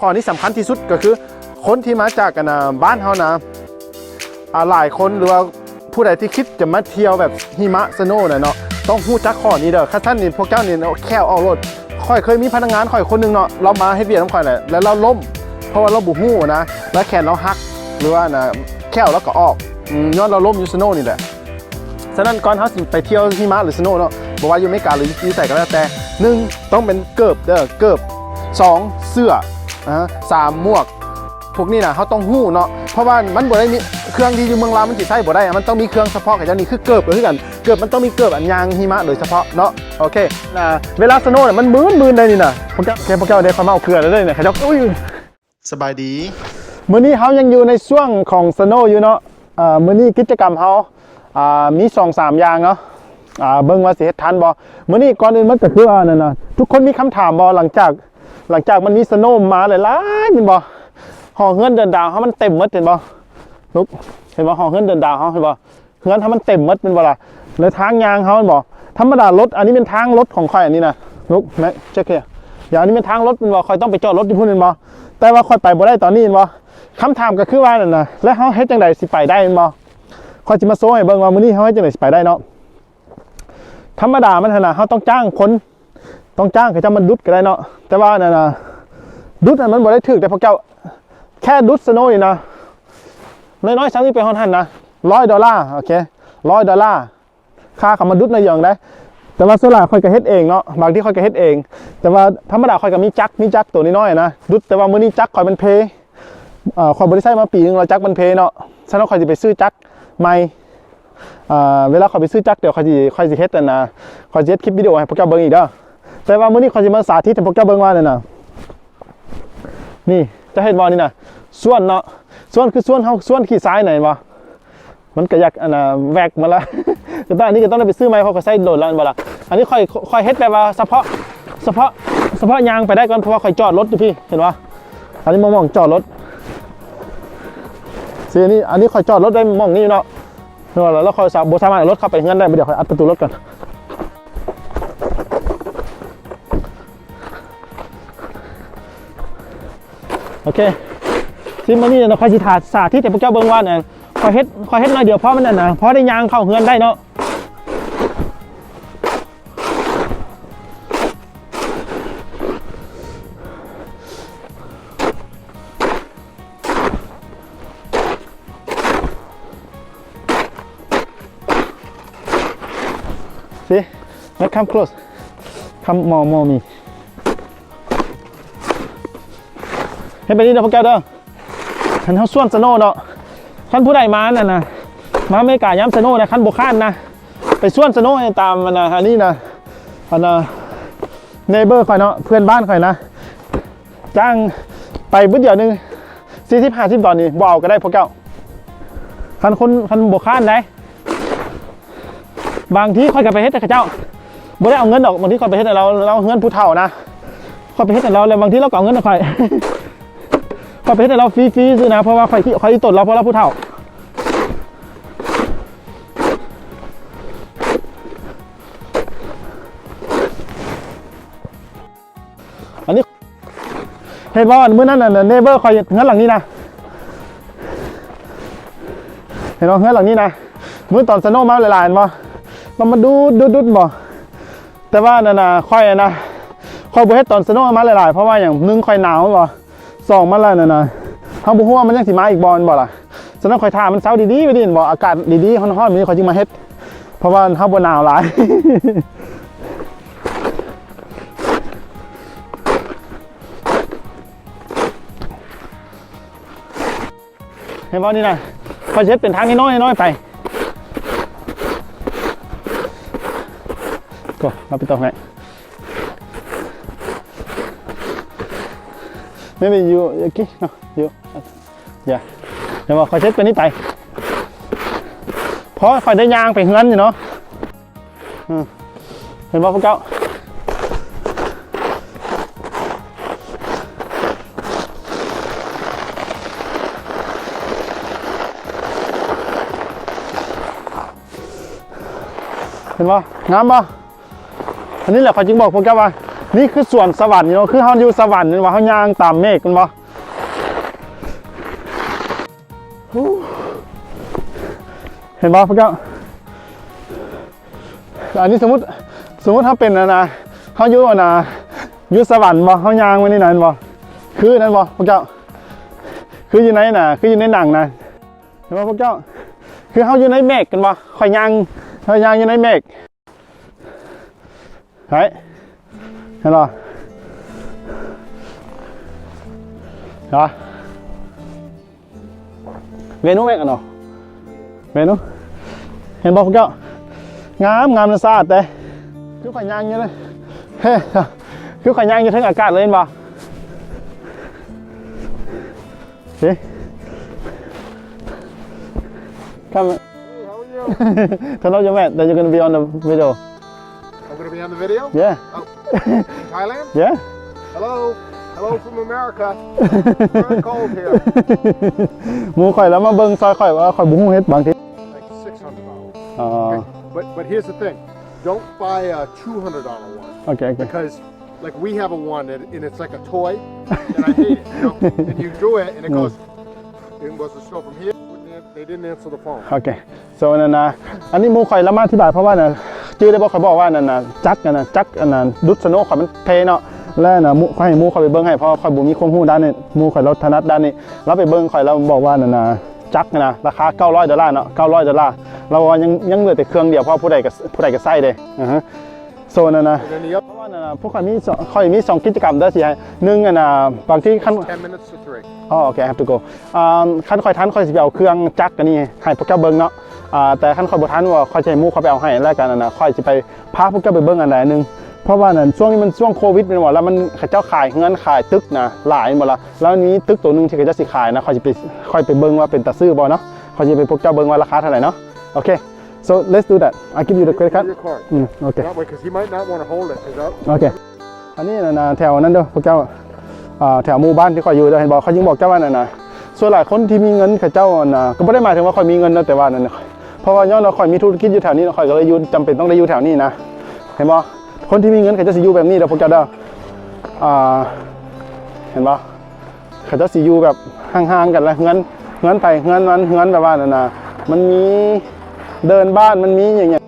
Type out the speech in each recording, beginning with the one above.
ข้อที่สำคัญที่สุดก็คือ คนที่มาจากกันะบ้านเฮานะหลายคนหรือว่าผู้ใดที่คิดจะมาเที่ยวแบบหิมะสโนว์น่ะเนาะต้องฮู้จักข้อนี้เด้อข้าท่านนี่พวกเจ้านี่เนะแค่ออกรถค่อยเคยมีพนักงานค่อยคนหนึงเนาะเรามาให้เวียนน้ำค่อยแหละแล้วเราล้ม เพราะว่าเราบุฮู้นะ แล้วแขนเราหักหรือว่านะแค่วเราก็ออกย้อนเราล้มอยู่สโนว์นี่แหละฉะนั้นก่อนเขาสิไปเที่ยวหิมะหรือสโนว์เนาะบอกว่าอยู่อเมริกาหรือยู่ใส่ก็แล้วแต่หนึ่งต้องเป็นเกิบเด้อเกิบสองเสื้อ สามหมวกพวกนี้นะเขาต้องหู้เนาะเพราะว่ามันบ่ได้มีเครื่องที่อยู่เมืองลาวมันจิใช้บ่ได้อะมันต้องมีเครื่องเฉพาะกับเจ้านี่คือเกิบก็คือกันเกิบมันต้องมีเกิบอันยางหิมะโดยเฉพาะเนาะโอเคนะเวลาสโนว์เนี่ยมันมืนมืนเลยนี่นะพวกเจ้าแกพวกเจ้าได้ความเอาเครือแล้วเลยเนี่ยเขาเจ้าอุ้ยสบายดีมื้อนี้เขายังอยู่ในช่วงของสโนว์อยู่เนาะอ่ามื้อนี้กิจกรรมเขาอ่ามีสองสามอย่างเนาะอ่าเบิ่งว่าสิเฮ็ดทันบ่มื้อนี้ก่อนอื่นมันก็คือว่านั่นน่ะทุกคนมีคำถามบ่หลังจาก หลังจากมันมีสโนว์มาหลายๆเห็นบ่ห่อเฮือนเดินดาวเขามันเต็มหมดเห็นบ่ลุกเห็นบ่ห่อเฮือนเดินดาวเขาเห็นบ่เฮือนเขามันเต็มหมดเป็นบ่ล่ะแล้วทางยางเขาเห็นบ่ธรรมดารถอันนี้เป็นทางรถของข่อยอันนี้นะลุกแม็กเช็คเฮียอย่างอันนี้เป็นทางรถเป็นบ่ข่อยต้องไปจอดรถที่พุ่นเป็นบ่แต่ว่าข่อยไปบ่ได้ตอนนี้เห็นบ่คำถามก็คือว่านั่นนะแล้วเฮาเฮ็ดจังไดสิไปได้แม่นบ่ขอยสิมาโซ่ให้เบิ่งว่ามื้อนี้เฮาเฮ็ดจังไดสิไปได้เนาะธรรมดามันหั่นน่ะเฮาต้องจ้างคน ต้องจ้างเขาจะมันดุดก็ได้เนาะแต่ว่านั่นน่ะดุดนะมันบ่ได้ถึกแต่พวกเจ้า แค่ดุดสโนนี่นะน้อยๆซ้ํนี่ไปฮอดหั่นนะ100ดอลลาร์โอเค100ดอลลาร์ค่าเขามาดุดในอย่างได้แต่ว่าส่วนหลายข่อยก็เฮ็ดเองเนาะบางที่ข่อยก็เฮ็ดเอง แต่ว่าธรรมดาข่อยก็มีจักมีจักตัวน้อยๆนะดุดแต่ว่ามื้อนี้จักรข่อยมันเพเอ่อความบริษัทมาปีนึงเราจักมันเพเนาะฉะนั้นคอยจะไปซื้อจักใหม่เอ่อเวลาคอยไปซื้อจักเดี๋ยวคอยจะคอยจะเฮ็ดนั่นนะคอยจะเฮ็ดคลิปวิดีโอให้พวกเจ้าเบิ่งอีกเด้อ แต่ว่ามื้อนี้คอยจะมาสาธิตให้พวกเจ้าเบิ่งว่านั่นน่ะนี่จะเห็นบ่นี่น่ะส่วนเนาะส่วนคือส่วนเฮาส่วนขี้ซ้ายไหนบ่มันก็อยากอันน่ะแวกมาละแต่ตอนนี้ก็ต้องได้ไปซื้อใหม่เพราะเขาใส่โดดแล้วบ่ล่ะอันนี้คอยคอยเฮ็ดแบบว่าเฉพาะเฉพาะเฉพาะยางไปได้ก่อนเพราะว่าคอยจอดรถอยู่พี่เห็นบ่อันนี้มองๆจอดรถซีนนี้อันนี้คอยจอดรถได้มองนี่เนาะเนาะแล้วคอยสามสามารถรถเข้าไปเงื่อนได้เดี๋ยวคอยอัดประตูรถก่อน โอเคที่มานี่เราคอยสิถาสาธิตแต่พวกเจ้าเบิ่งว่าเนี่ยคอยเฮ็ดคอยเฮ็ดหน่อยเดียวเพราะมันนั่นนะเพราะได้ยางเข้าเฮือนได้เนาะสิ let's come close come more more me เฮ็ดไปนี่เด้อพวกแกเด้อคันเฮาส่วนสโนว์เนาะคันผู้ใดมานั่นน่ะมาเมกาย้ำสโนว์นะคันบ่ค้านนะ ไปส่วนสโนว์ให้ตามมันนะอันนี้นะอันนะเนเบอร์ข่อยเนาะเพื่อนบ้านข่อยนะ จ้างไปบึ้ดเดียวหนึง40 50ดอลนี่บ่เอาก็ได้พวกเจ้าคันคนคันบ่ค้านได้บางที่ค่อยกับไปเฮ็ดแต่เขาเจ้าบ่ได้เอาเงินดอกบางที่ค่อยไปเฮ็ดแต่เราเราเงินผู้เฒ่านะค่อยไปเฮ็ดแต่เราเลยบางที่เราก็เอาเงินค่อยค่อ ยไปเฮ็ดแต่เราฟรีๆซื้อนะเพราะว่าค่อยที่ค่อยที่ตดเราเพราะเราผู้เฒ่าอันนี้เห็นว่าเมื่อนั้นน่ะเนเบอร์คอยเงินหลังนี้นะเห็นว่าเงินหลังนี้นะเมื่อตอนสโนว์มาหลายๆเห็นบ่เรามาดูดูดูบ่แต่ว่านั่นน่ะค่อยนะค่อยบ่เฮ็ดตอนสโนว์มาหลายๆเพราะว่าอย่างนึงค่อยหนาวบ่ สองมาแล้วนั่นะเฮาบ่ฮู้ว่ามันยังสิมาอีกบ่แม่นบ่ล่ะฉะนั้นคอยทามันเช้าดีๆไปดินบ่อากาศดีๆร้อนๆมีค่อยจึงมาเฮ็ด เพราะว่าเฮาบ่หนาวหลายเห็นบ่นี่นะคอยเฮ็ดเป็นทางน้อยน้อยๆไป Go, lapit ako ngayon. Maybe you, okay, no, you, yeah. เดี๋ยวมาคอยเช็ดตัวนี้ไป เพราะคอยได้ยางไปเฮือนอยู่เนาะเห็นบ่พวกเจ้าเห็นบ่งามบ่อันนี้แหละเขาจึงบอกพวกเจ้าว่า นี่คือส่วนสวรรค์เนาะคือเฮาอยู่สวรรค์นี่ว่าเฮาย่างตามเมฆกันบ่เห็นบ่พวกเจ้าอันนี้สมมติสมมติถ้าเป็นนะนะเฮาอยู่นะอยู่สวรรค์บ่เฮาย่างไว้นี่นะเห็นบ่คือนั่นบ่พวกเจ้าคืออยู่ในน่ะ คืออยู่ในหนังนะเห็นบ่พวกเจ้าคือเฮาอยู่ในเมฆกันบ่ข่อยย่างข่อยย่างอยู่ในเมฆเฮ้ Thấy rồi Rồi Về nó mẹ nào nó Về nó Hẹn bọc kéo Ngắm ngắm nó xa tê Cứ phải nhanh như thế Cứ phải nhanh như thế ngả cạn lên vào Thế Come on. Hello, young man. Then you're going to be on the video. I'm going to be on the video? Yeah. Oh. Thailand. yeah. Hello. Hello from America. Very cold here. หมูข่อยแล้วมาเบิ่งซอยข่อยว่าข่อยบุ้งเฮ็ดบางที Like six hundred dollars. อ๋อ But but here's the thing. Don't buy a two hundred dollar one โอเคโอเค because like we have a one and, and it's like a toy and I hate it. You know? and you do it and it goes. It goes to show from here. They didn't answer the phone. โอเค so นั่นนะอันนี้มูข่อยล้วมาอธิบายเพราะว่าน่ะจื้อได้บอกข่อยบอกว่านั่นนะจักกันนะจักอันนั้นดุดสโนข่อยมันเพเนาะแล้วน่ะมูข่อยให้มูข่อยไปเบิ่งให้เพราะข่อยบ่มีความรู้ด้านนี้มูข่อยเราถนัดด้านนี้เราไปเบิ่งข่อยเราบอกว่านั่นนะจักนะราคา 900ดอลลาร์เนาะ900ดอลลาร์เราว่ายังยังเหลือแต่เครื่องเดียวเพราะผู้ใดก็ผู้ใดก็ใส่เด้อือฮะ โซนนั่นนะ And then the เพ other ราะว่านั่นน่ะพวกข่อยมีสองข่อยมีสองกิจกรรมเด้อสิให้หนึ่งอันน่ะบางที่คัน ten minutes to three. อ๋อโอเค I have to go อ่าคันคอยทันคอยสิไปเอาเครื่องจักรกันนี่ให้พวกเจ้าเบิ้งเนาะอ่าแต่คันคอยบ่ทันว่าคอยจะให้หมู่เขาไปเอาให้แล้วกันนะนะคอยสิไปพาพวกเจ้าไปเบิ้งอันใดอันหนึงเพราะว่านั่นช่วงนี้มันช่วงโควิดเป็นหมดแล้วมันเขาเจ้าขายเงินขายตึกนะหลายหมดละแล้วอันนี้ตึกตัวหนึงที่เขาเจ้าสิขายนะคอยสิไปคอยไปเบิ้งว่าเป็นตาซื้อบ่เนาะคอยสิไปพวกเจ้าเบิ้งว่าราคาเท่าไหร่เนาะโอเค so let's do that I give you the credit Give card me your card. อืมโอเค That way, because he might not want to hold it. Is that โอเคอันนี้นะนะแถวนั้นเด้อพวกเจ้าอ่าแถวหมู่บ้านที่คอยอยู่เด้อเห็นบอกเขายิ่งบอกเจ้าว่านั่นนะส่วนหลายคนที่มีเงินเขาเจ้านะก็ไม่ได้หมายถึงว่าคอยมีเงินนะแต่ว่านั่นนะเพราะว่าย้อนเราคอยมีธุรกิจอยู่แถวนี้คอยก็เลยอยุ่จำเป็นต้องได้อยู่แถวนี้นะเห็นบ่คนที่มีเงินเขาจะสิอยู่แบบนี้เด้อพวกเจ้าเด้ออ่าเห็นบ่เขาจะสิอยู่แบบห่างๆกันแล้วเงินเงินไปเงินมันเงินแบบว่านั่นนะมันมี เดินบ้านมันมีอย่างเงี้ย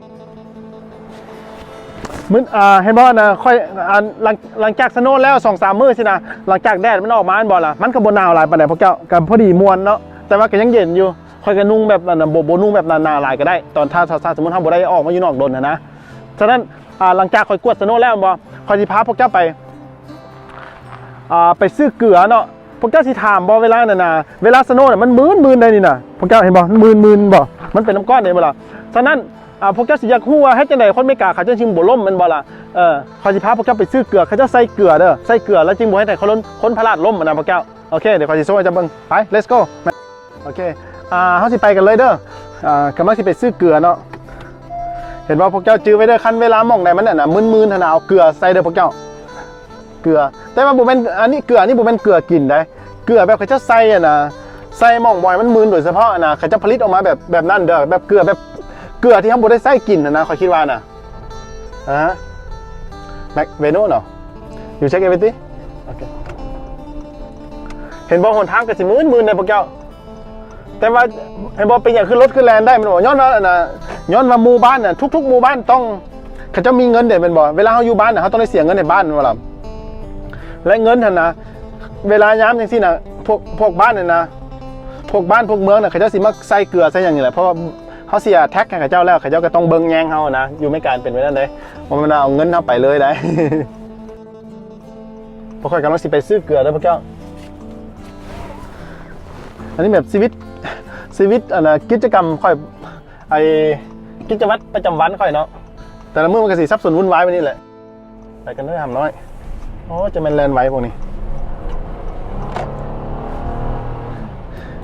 มึนอ่าเห็นบ่นะค่อยอ่าหลังหลังจากสโนว์แล้วสองสามมื้อสินะหลังจากแดดมันออกมาอันบ่ล่ะมันก็บ่หนาวหลายปานใดพวกเจ้าก็พอดีมวนเนาะแต่ว่าก็ยังเย็นอยู่ค่อยก็นุ่งแบบนั้นบ่บ่นุ่งแบบหนาๆหลายก็ได้ ตอนถ้าถ้าสมมุติเฮาบ่ได้ออกมาอยู่นอกดนนะนะฉะนั้นอ่าหลังจากค่อยกวดสโนว์แล้วบ่ค่อยสิพาพวกเจ้าไปอ่าไปซื้อเกลือเนาะพวกเจ้าสิถามบ่เวลานั่นน่ะเวลาสโนว์น่ะมันมื่นๆได้นี่น่ะพวกเจ้าเห็นบ่มันมื่นๆบ่ มันเป็นน้ำก้อนได้บ่ล่ะฉะนั้นอ่าพวกเจ้าสิอยากฮู้ว่าเฮ็ดจังไดคนไม่กล้าเขาจะชิมบ่ล่มแมันบ่ล่ะเออเขาสิพาพวกเจ้าไปซื้อเกลือเขาจ้าใส่เกลือเด้อใส่เกลือแล้วจึงบ่ให้แต่เขาล้นคนพลาดล่มนะพวกเจ้าโอเคเดี๋ยวขอสิโซ่ให้เจ้าเบิ่งไป let's go โอเคอ่าเฮาสิไปกันเลยเด้ออ่ากำลังสิไปซื้อเกลือเนาะเห็นว่าพวกเจ้าจื้อไว้เด้อคันเวลามองใดมันน่ะนะมึนๆหั่นน่ะเอาเกลือใส่เด้อพวกเจ้าเกลือ แต่ว่าบ่แม่นอันนี้เกลืออันนี้บ่แม่นเกลือกินได้เกลือแบบเขาจ้าใส่อะนะ ใส่หม่องบ่อยมันมึนโดยเฉพาะนะเขาเจ้าผลิตออกมาแบบแบบนั้นเด้อแบบเกลือแบบเกลือที่เขาบดได้ไส้กลิ่นนะนะคอยคิดว่านะอ่าแม็กเวโน่เนาะอยู่เช็คเอเวตี้โอเคเห็นบอกหนทางกับสิมื่นมื่นในพวกเจ้าแต่ว่าเห็นบอกเป็นอย่างขึ้นรถขึ้นแลนได้มันบอกย้อนว่านะย้อนว่าหมู่บ้านน่ะทุกๆหมู่บ้านต้องเขาจะมีเงินเด็ดเป็นบอกเวลาเขาอยู่บ้านน่ะเขาต้องได้เสียเงินในบ้านเวลาและเงินน่ะนะเวลาย้ำอย่างที่นะพวกพวกบ้านเนี่ยนะ พวกบ้านพวกเมืองน่ะเขาเจะสิมาใส่เกลือใส่อย่างนี้แหละเพราะว่าเขาเสียแท็กให้กับเจ้าแล้วเขาเจ้าก็ต้องเบิ้งแยงเขานะอยู่ไม่การเป็นไปนั่นเลยว่ามันเอาเงินเขาไปเลยได้พวกข่อยกำลังสิไปซื้อเกลือแล้วพวกเจ้าอันนี้แบบชีวิตชีวิตอันนะกิจกรรมค่อยไอกิจวัตรประจำวันค่อยเนาะแต่ละมื้อมันก็สิซับสนวุ่นวายไปนี่แหละไปกันด้อหำน้อยโอ้จะเป็นแลนไว้พวกนี้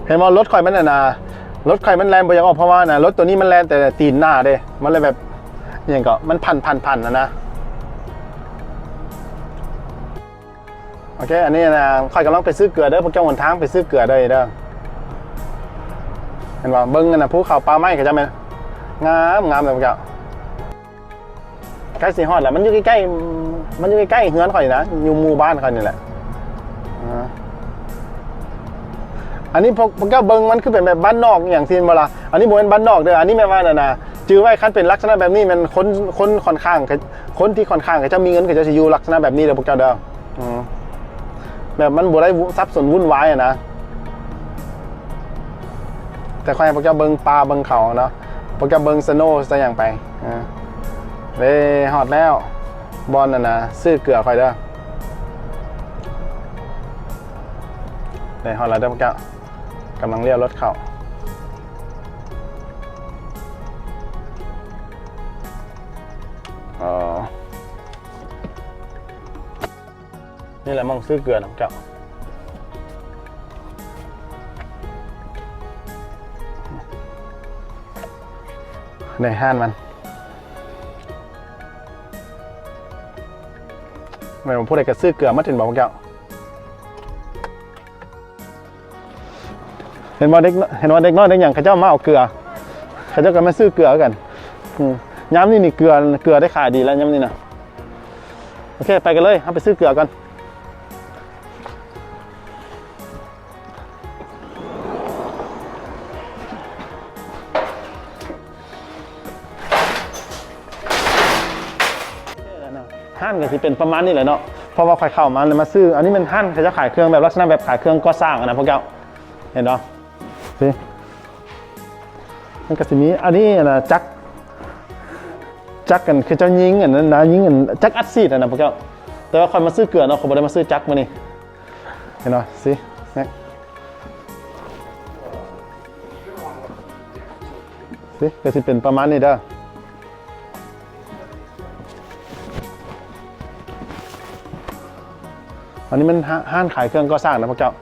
เห็นว่ารถข่อยมันน่ะนะรถข่อยมันแรงไปยังออกเพราะว่านะรถตัวนี้มันแรงแต่ตีนหน้าเด้มันเลยแบบอย่างก็มันพันพันพันนะนะโอเคอันนี้นะข่อยกำลังไปซื้อเกลือเด้อพวกเจ้าหนทางไปซื้อเกลือเด้เด้อเห็นว่าเบิ้งนะภูเขาปลาไม้ก็จะไหมงามงามเลยพวกเจ้าล้สิฮอดแหละมันอยู่ใกล้ๆมันอยู่ใกล้ๆเฮือนข่อยนะอยู่หมู่บ้านข่อยนี่แหละ อันนี้พวกพวกเจ้าเบิงมันคือเป็นแบบบ้านนอกอย่างซีนบ่ล่ะอันนี้บ่เป็นบ้านนอกเด้ออันนี้แม่ว่าน่ะนะจื้อไว้คันเป็นลักษณะแบบนี้มันคนคนค่อนข้างคนที่ค่อนข้างก็จะมีเงินก็จะสิอยู่ลักษณะแบบนี้เด้อพวกเจ้าเด้อแบบมันบ่ได้ทรัพย์สนวุ่นวายอะนะแต่ค่อยให้พวกเจ้าเบิงปลาเบิงเขาเนาะพวกเจ้าเบิงสโนว์ซะอย่างไปอ่าเว้ฮอดแล้วบอลน่ะนะซื้อเกลือคอยเด้อได้ฮอดแล้วเด้อพวกเจ้า กำลังเลี้ยวรถเข้าอ๋อ นี่แหละมองซื้อเกลือนะพวกเจ้าในห้านมันไม่ผมพูดอะไรกับซื้อเกลือมาถึงบอกพวกเจ้า เห็นว่าเด็กเห็นว่าเด็กน้อยเด็กอย่างเขาเจ้ามาเอาเกลือเขาเจ้าก็มาซื้อเกลือกันย้ำนี่นี่เกลือเกลือได้ขายดีแล้วย้ำนี่นะโอเคไปกันเลยเอาไปซื้อเกลือกันห้านก็คือเป็นประมาณนี้แหละเนาะเพราะว่าใครเข้ามาเลยมาซื้อ อันนี้มันห้านเขาจะขายเครื่องแบบลักษณะแบบขายเครื่องก่อสร้างนะพวกเจ้าเห็นเนาะ สิมันก็สิมีอันนี้นะจักจักกันคือเจ้ายิงอันนั้นนะยิงอันจักอัดซีดอะนะพวกเจ้าแต่ว่าคอยมาซื้อเกลือเนาะเขาบอกได้มาซื้อจักมานี่เห็นเนาะสิเนี่ยสิก็สิเป็นประมาณนี้เด้ออันนี้มันห้าห้านขายเครื่องก่อสร้างนะพวกเจ้า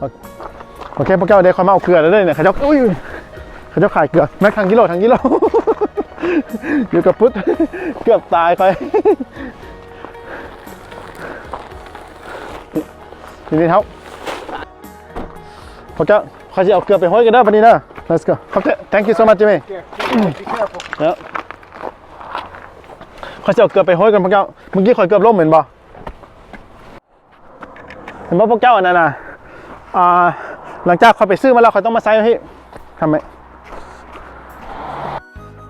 โอโอเคพวกเจ้าได้ความมาเอาเกลือแล้วด้วยเนี่ยเขาเจ้าอุ้ยเขาเจ้าขายเกลือแม็กทางกิโลทางกิโลอยู่กับพุทธเกือบตายไปทีนี้เท้าพวกเจ้าเขาจะเอาเกลือไปห้อยกันได้ปะนี้นะ let's go ขอบใจ thank you so much Jimmy Yeah, be careful. เนาะเขาจะเอาเกลือไปห้อยกันพวกเจ้าเมื่อกี้ข่อยเกือบล่มเห็นบ่เห็นบ่พวกเจ้าอันนั้นน่ะอ่า หลังจากเข่อยไปซื้อมาแล้วข่อยต้องมาใส่ให้ทำไม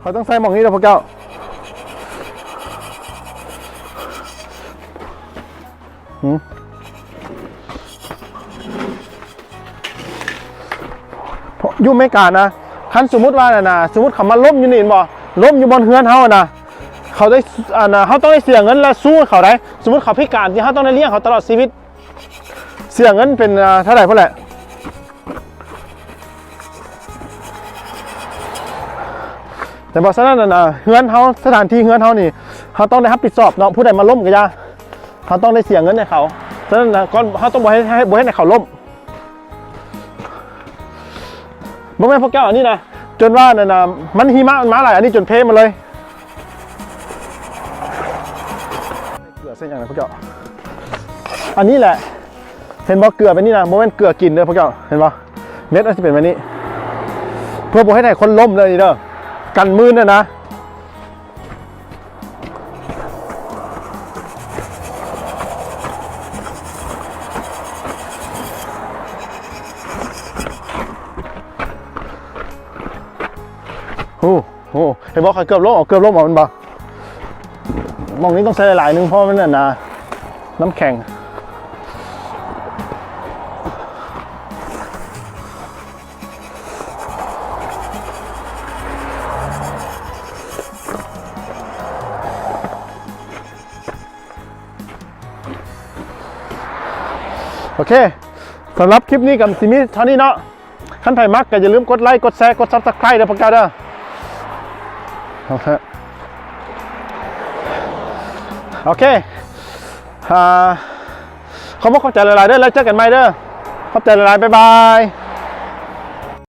เข่อยต้องใส่หมองนี้แล้วพวกเจ้าหืมยุ่ไม่กานะคันสมมุติว่าน่ะนะสมมุติเขามาล้มอยู่นี่เห็นบ่ล้มอยู่บนเฮือนเฮาอะนะเขาได้อ่านะเขาต้องได้เสียเงินแล้วสู้เขาได้ สมมติเขาพิการที่เขาต้องได้เลี้ยงเขาตลอดชีวิต เสียเงินเป็นเท่าไหร่เท่าไหร่แต่บอกซะนั่นน่ะเฮือนเฮาสถานที่เฮือนเฮานี่เขาต้องได้รับผิดชอบเนาะผู้ใดมาล้มก็อยาเขาต้องได้เสียเงินให้เขาฉะนั้นนะก่อนเขาต้องบอกให้ให้บอกให้เขาล้มบ่แม่นพวกแก้วอันนี้นะจนว่านั่นนะมันหิมะมันมาหลายอันนี้จนเพมาเลยเกลือเส้นอย่างไรพวกแก้วอันนี้แหละ ห็นบ่เกลือเป็นนี่นะโมเมนต์เกลือกินเด้อพวกแก้วเห็นบ่เม็ดมันจะเป็นแบบนี้ เพื่อบ่ให้ไหนคนล้มเลยนี่เด้อกันมือน่ะนะโอ้โหเห็นบ่เขาเกือบล้มเอเกือบล้มเอามันบ่มองนี้ต้องใช้หลายนึงเพราะมันน่ะนะน้ำแข็ง โอเคสำหรับคลิปนี้กับซิมิเท่านี้เนาะขั้นไผ่มักก็อย่าลืมกดไลค์กดแชร์กดซับสไครต์เด้อพวกเจ้าเด้อโอเคโอเคอ่าขอบคุณขอบใจหลายๆเด้อแล้วเจอกันใหม่เด้อขอบใจหลายๆบ๊ายบาย